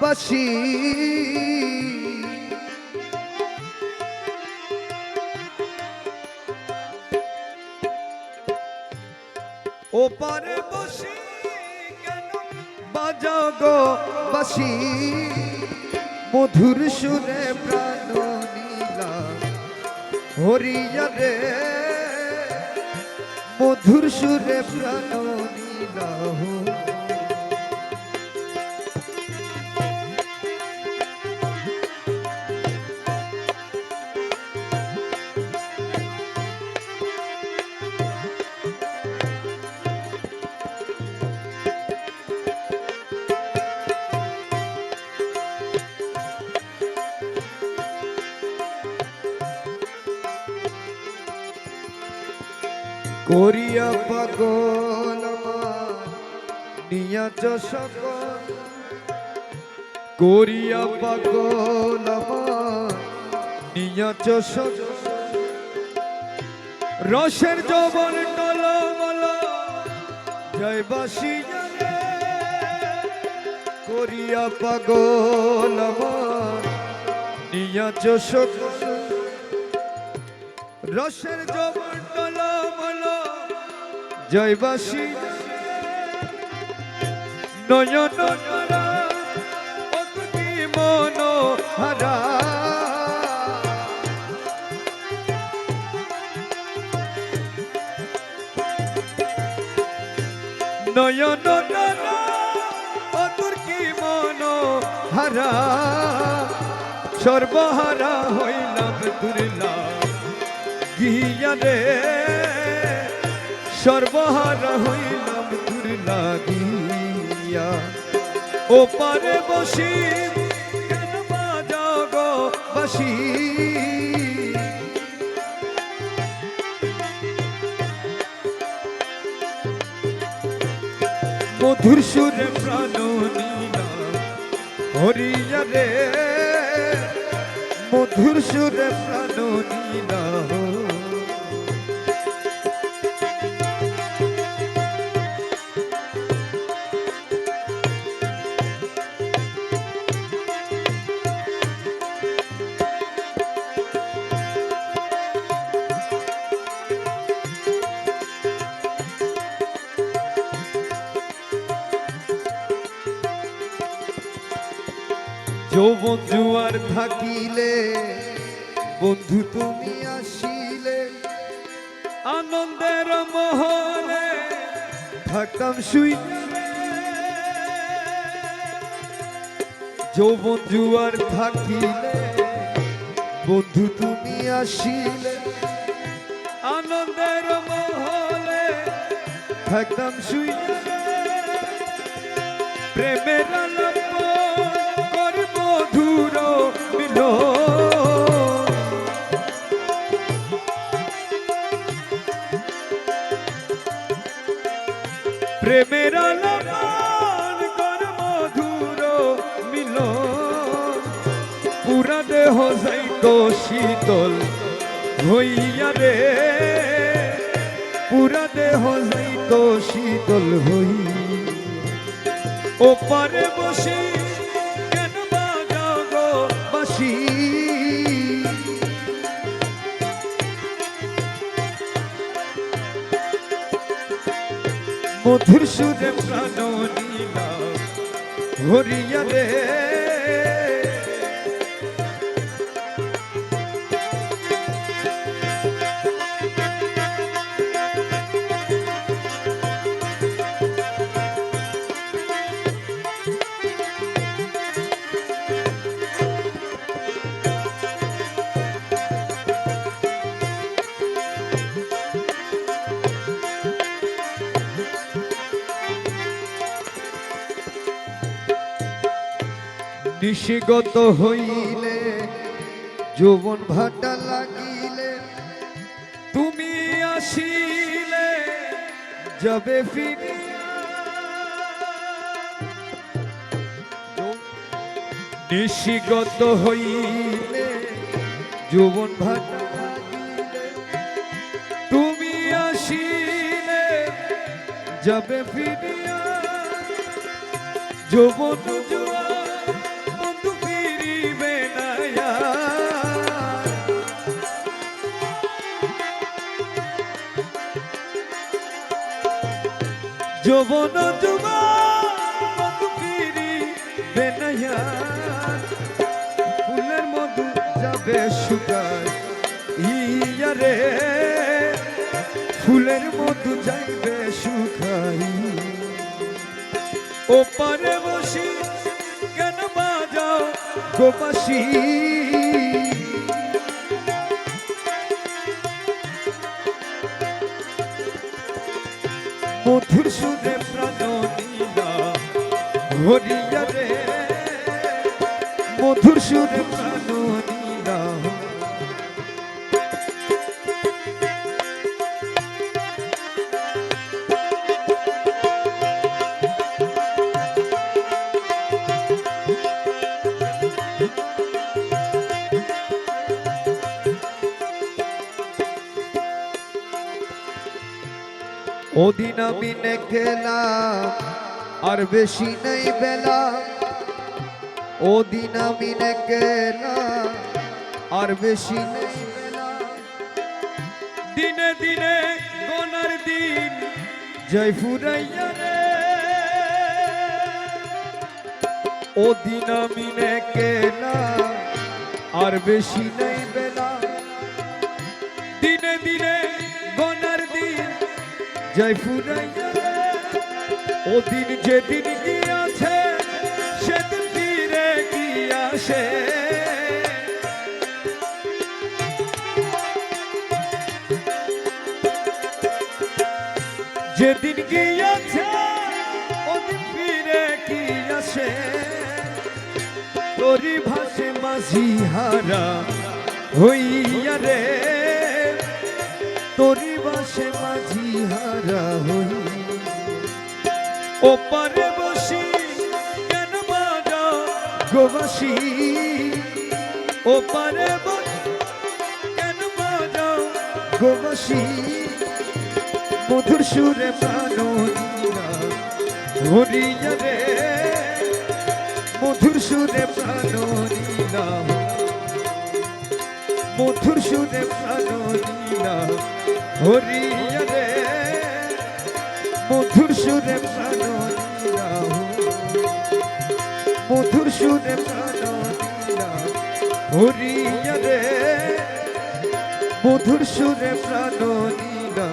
বাসি ওপারে বসি কেন বাজাও গো বাসি? মধুর সুরে প্রাণ নীলা হরিয়া রে মধুর সুরে প্রাণ নীলা করিয়া পাগল নিয়াচ সকল। করিয়া পাগল নিয়াচ সকল। রসের জবন টল বল জয় বাসি করিয়া পাগল নিয়াচ সকল। রসের বল জয়বাসী। নয়ন অগ্নি মন হারা নয়ন অতুর্কি মন হারা সর্বহারা হইলাম দুর্লা গিয়া রে সর্বহারা হইলাম দুর্লা গিয়া ও পারে বসি, কেন বাজাও গো বাসি? মধুর সুরে প্রাণ নীলা হরিয়া রে। মধুর সুরে প্রাণ যৌবন জুয়ার থাকিলে, বন্ধু তুমি আসিলে, আনন্দের মোহনে থাকতাম শুই যৌবন জুয়ার থাকিলে, বন্ধু তুমি আসিলে, আনন্দের মোহনে থাকতাম শুই প্রেমের প্রেমের আলাপ কর মধুর মিল পুরা দেহ যাইত শীতল হইয়া রে। পুরা দেহ যাইত শীতল হই ও পারে বসি মধুর সুরে প্রাণ নীলা। হরিয়া রে নিশিগত হইলে যৌবন ভাটা লাগিলে, তুমি আসিলে, যাবে ফিরে নিশিগত হইলে যৌবন ভাটা তুমি আসিলে, যাবে ফিরিয়া। যৌবন জোয়ার যৌবন যুবা ফুলের মধু যাবে শুকায় ইয়া রে। ফুলের মধু যাইবে শুকাই ও পারে বসি, কেন বাজাও গোপাসী? মধুর সুরে প্রাণ নীলা হরিয়া মধুর সুরে প্রাণ ওদিন আমি গেলাম আর বেশি নেই বেলা। ওদিন আমি গেলাম আর বেশি নেই দিনে দিনে গোনার দিন জয় ফুরাইয়া রে। ওদিন আমি গেলাম আর বেশি নেই বেলা। জয় ফুরাইয়া ও দিন যেদিন গিয়াছে, সেদিন ফিরে গিয়াছে। যেদিন গিয়াছে, ওদিন ফিরে গিয়াছে। তোরি ভাসে মাঝি হারা হইয়া রে তোরি বাসে মাঝি হারা হই। ও পারে বসি, কেন বাজা গোবাসি ও পারে বসি, কেন বাজা গোবাসি মধুর সুরে প্রাণীরা হরিয়া রে মধুর সুরে প্রাণীরা মধুর সুরে প্রাণীরা হরিয়া রে মধুর সুরে মধুর সুরে হরিয়া রে মধুর সুরে প্রাণীরা